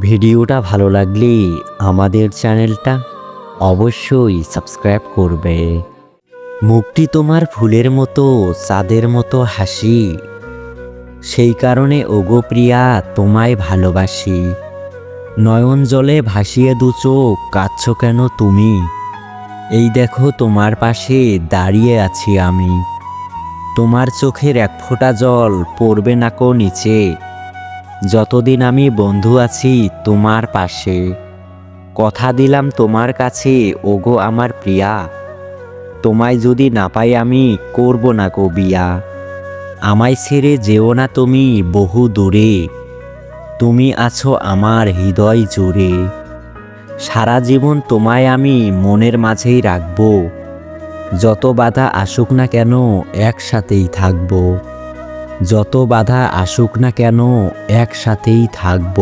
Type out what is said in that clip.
ভিডিওটা ভালো লাগলে আমাদের চ্যানেলটা অবশ্যই সাবস্ক্রাইব করবে। মুখটি তোমার ফুলের মতো, চাঁদের মতো হাসি। সেই কারণে ওগো প্রিয়া, তোমায় ভালোবাসি। নয়ন জলে ভাসিয়ে দু চোখ, কাঁদছ কেন তুমি? এই দেখো তোমার পাশে দাঁড়িয়ে আছি আমি। তোমার চোখের এক ফোঁটা জল পড়বে না কো নিচে। যতদিন আমি বন্ধু আছি তোমার পাশে। কথা দিলাম তোমার কাছে, ওগো আমার প্রিয়া। তোমায় যদি না পাই আমি করব না গো বিয়া। আমায় ছেড়ে যেও না তুমি বহু দূরে। তুমি আছো আমার হৃদয় জুড়ে। সারা জীবন তোমায় আমি মনের মাঝেই রাখব। যত বাধা আসুক না কেন একসাথেই থাকব। যত বাধা আসুক না কেন একসাথেই থাকব।